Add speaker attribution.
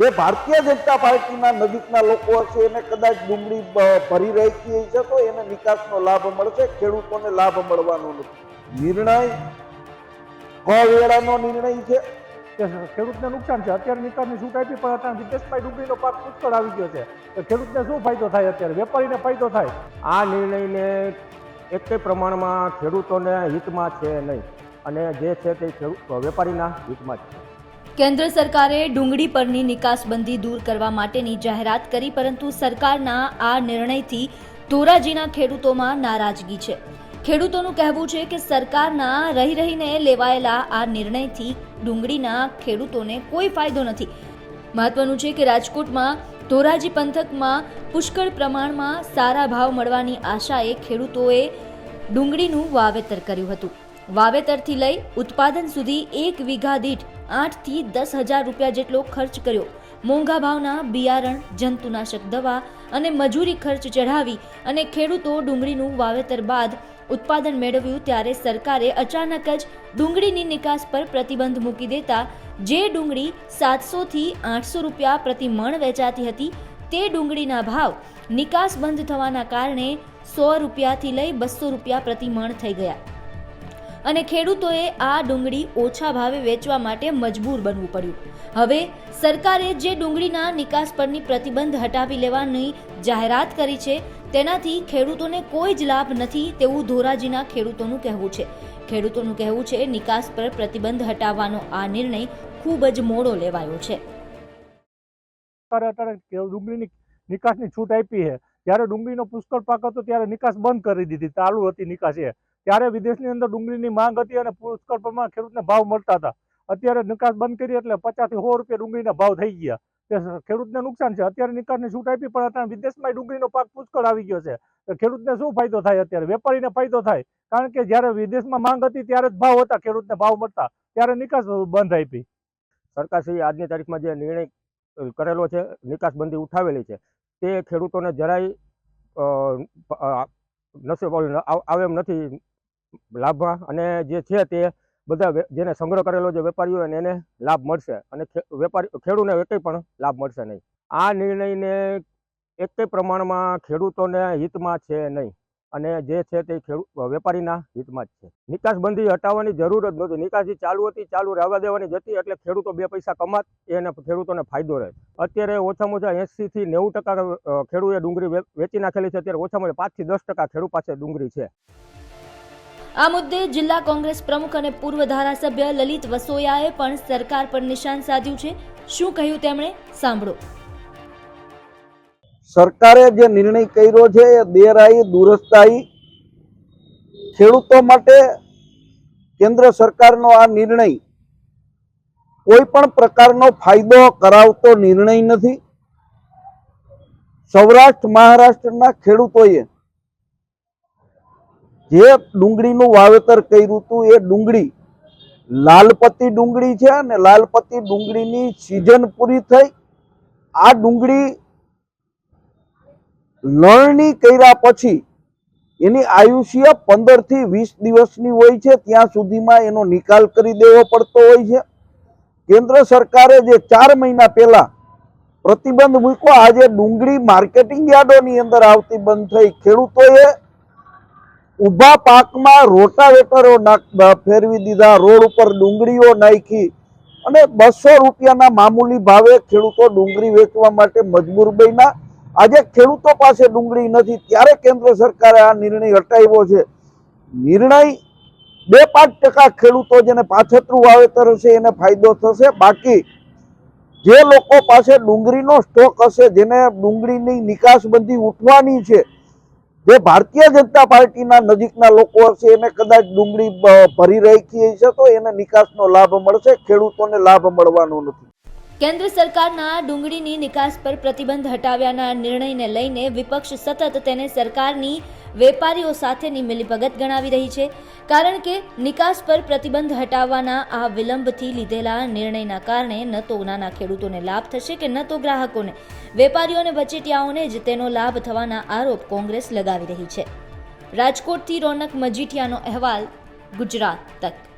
Speaker 1: જે ભારતીય જનતા પાર્ટીના નજીકના લોકો હશે એને કદાચ ડુંગળી ભરી રહી છે તો એને નિકાસનો લાભ મળશે ખેડૂતોને લાભ મળવાનો નથી. નિર્ણય કવેળાનો નિર્ણય છે.
Speaker 2: ખેડૂતને નુકસાન છે. અત્યારે નિકાલની છૂટ આપી પણ અત્યારે વિદેશમાં ડુંગળીનો પાક પુષ્કળ આવી ગયો છે. તો ખેડૂતને શું ફાયદો થાય અત્યારે? વેપારીને ફાયદો થાય?
Speaker 3: આ નિર્ણયને એક પ્રમાણમાં ખેડૂતોને હિતમાં છે નહીં. અને જે છે તે ખેડૂત વેપારીના હિતમાં છે.
Speaker 4: કેન્દ્ર સરકારે ડુંગળી પરની નિકાસબંધી દૂર કરવા માટેની જાહેરાત કરી, પરંતુ સરકારના આ નિર્ણયથી ધોરાજીના ખેડૂતોમાં નારાજગી છે. ખેડૂતોનું કહેવું છે કે સરકારના રહી રહીને લેવાયેલા આ નિર્ણયથી ડુંગળીના ખેડૂતોને કોઈ ફાયદો નથી. મહત્વનું છે કે રાજકોટમાં ધોરાજી પંથકમાં પુષ્કળ પ્રમાણમાં સારા ભાવ મળવાની આશાએ ખેડૂતોએ ડુંગળીનું વાવેતર કર્યું હતું. વાવેતરથી લઈ ઉત્પાદન સુધી એક વીઘા દીઠ આઠથી દસ હજાર રૂપિયા જેટલો ખર્ચ કર્યો. મોંઘા ભાવના, બિયારણ, જંતુનાશક દવા અને મજૂરી ખર્ચ ચઢાવી અને ખેડૂતો ડુંગળીનું વાવેતર બાદ ઉત્પાદન મેળવ્યું ત્યારે સરકારે અચાનક જ ડુંગળીની નિકાસ પર પ્રતિબંધ મૂકી દેતા જે ડુંગળી સાતસોથી આઠસો રૂપિયા પ્રતિ મણ વેચાતી હતી તે ડુંગળીના ભાવ નિકાસ બંધ થવાના કારણે સો રૂપિયાથી લઈ બસો રૂપિયા પ્રતિ મણ થઈ ગયા. અને ખેડૂતોએ આ ડુંગળી ઓછા ભાવે વેચવા માટે મજબૂર બનવું પડ્યું. હવે સરકારે જે ડુંગળીના નિકાસ પરની પ્રતિબંધ હટાવી લેવાની જાહેરાત કરી છે, તેનાથી ખેડૂતોને કોઈ જ લાભ નથી તેવું ધોરાજીના ખેડૂતોનું કહેવું છે. ખેડૂતોનું કહેવું છે, નિકાસ પર પ્રતિબંધ હટાવવાનો આ નિર્ણય ખૂબ જ મોડો લેવાયો છે.
Speaker 2: ડુંગળીની નિકાસની છૂટ આપી છે. જ્યારે ડુંગળીનો પુષ્કળ પાક હતો, ત્યારે નિકાસ બંધ કરી દીધી. ચાલુ હતી નિકાસ એ. ત્યારે વિદેશની અંદર ડુંગળીની માંગ હતી અને પુષ્કળ પ્રમાણમાં ખેડૂતને ભાવ મળતા હતા. અત્યારે નિકાસ બંધ કરી એટલે પચાસથી સો રૂપિયા ડુંગળીના ભાવ થઈ ગયા. તે ખેડૂતને નુકસાન છે. અત્યારે નિકાસની છૂટ આપી, પણ અત્યારે વિદેશમાં ડુંગળીનો પાક પુષ્કળ આવી ગયો છે. તો ખેડૂતને શું ફાયદો થાય અત્યારે? વેપારીને ફાયદો થાય? કારણ કે જ્યારે વિદેશમાં માંગ હતી, ત્યારે જ ભાવ હતા, ખેડૂતને ભાવ મળતા. ત્યારે નિકાસ બંધ આપી.
Speaker 3: સરકારશ્રીએ આજની તારીખમાં જે નિર્ણય કરેલો છે, નિકાસબંધી ઉઠાવેલી છે, તે ખેડૂતોને જરાય નસીબ આવે એમ નથી લાભમાં અને જે છે તે બધા જેને સંગ્રહ કરેલો જે વેપારીઓ હોય એને લાભ મળશે. અને વેપારી, ખેડૂતને એકઈ પણ લાભ મળશે નહીં. આ નિર્ણયને એક પ્રમાણમાં ખેડૂતોને હિતમાં છે નહીં. અને જે છે તે ખેડૂત વેપારીના હિતમાં જ છે. નિકાસબંધી હટાવવાની જરૂર જ નહોતી. નિકાસી ચાલુ હતી, ચાલુ રહેવા દેવાની જતી એટલે ખેડૂતો બે પૈસા કમાત એને ખેડૂતોને ફાયદો રહે. અત્યારે ઓછામાં ઓછા એંસી થી નેવું ટકા ખેડૂએ ડુંગળી વેચી નાખેલી છે. અત્યારે ઓછામાં ઓછા પાંચથી દસ ટકા ખેડૂત પાસે ડુંગળી છે.
Speaker 4: આ મુદ્દે જિલ્લા કોંગ્રેસ પ્રમુખ અને પૂર્વ ધારાસભ્ય લલિત વસોયાએ પણ સરકાર પર નિશાન સાધ્યું છે. શું કહ્યું તેમણે? સાંભળો.
Speaker 1: સરકારે જે નિર્ણય કર્યો છે, એ દેરાઈ દુરસ્તાઈ ખેડૂતો માટે કેન્દ્ર સરકારનો આ નિર્ણય કોઈ પણ પ્રકારનો ફાયદો કરાવતો નિર્ણય નથી. સૌરાષ્ટ્ર, મહારાષ્ટ્રના ખેડૂતોએ જે ડુંગળીનું વાવેતર કર્યું હતું એ ડુંગળી લાલપત્તી ડુંગળી છે અને લાલપત્તી ડુંગળીની સિઝન પૂરી થઈ. આ ડુંગળી લણણી કર્યા પછી એની આયુષ્ય પંદરથી વીસ દિવસની હોય છે. ત્યાં સુધીમાં એનો નિકાલ કરી દેવો પડતો હોય છે. કેન્દ્ર સરકારે જે ચાર મહિના પહેલા પ્રતિબંધ મૂક્યો, આજે ડુંગળી માર્કેટિંગ યાર્ડોની અંદર આવતી બંધ થઈ. ખેડૂતોએ ઊભા પાકમાં રોટાવેટરો ફેરવી દીધા, રોડ ઉપર ડુંગળીઓ નાખી. અને બસો રૂપિયાના મામૂલી ભાવે ખેડૂતો ડુંગળી વેચવા માટે મજબૂર બન્યા. આજે ખેડૂતો પાસે ડુંગળી નથી, ત્યારે કેન્દ્ર સરકારે આ નિર્ણય હટાવ્યો છે. નિર્ણય બે પાંચ ટકા ખેડૂતો જેને પાછતરું વાવેતર હશે એને ફાયદો થશે. બાકી જે લોકો પાસે ડુંગળીનો સ્ટોક હશે, જેને ડુંગળીની નિકાસબંધી ઉઠવાની છે જે ભારતીય જનતા પાર્ટીના નજીકના લોકો હશે એને કદાચ ડુંગળી ભરી રાખી છે તો એને નિકાસનો લાભ મળશે. ખેડૂતોને લાભ મળવાનો નથી.
Speaker 4: કેન્દ્ર સરકારના ડુંગળીની નિકાસ પર પ્રતિબંધ હટાવ્યાના નિર્ણયને લઈને વિપક્ષ સતત તેને સરકારની વેપારીઓ સાથેની મિલીભગત ગણાવી રહી છે, કારણ કે નિકાસ પર પ્રતિબંધ હટાવવાના આ વિલંબથી લીધેલા નિર્ણયના કારણે ન તો નાના ખેડૂતોને લાભ થશે કે ન તો ગ્રાહકોને. વેપારીઓને બચેટિયાઓને જ તેનો લાભ થવાના આરોપ કોંગ્રેસ લગાવી રહી છે. રાજકોટથી રોનક મજીઠિયાનો અહેવાલ, ગુજરાત તક.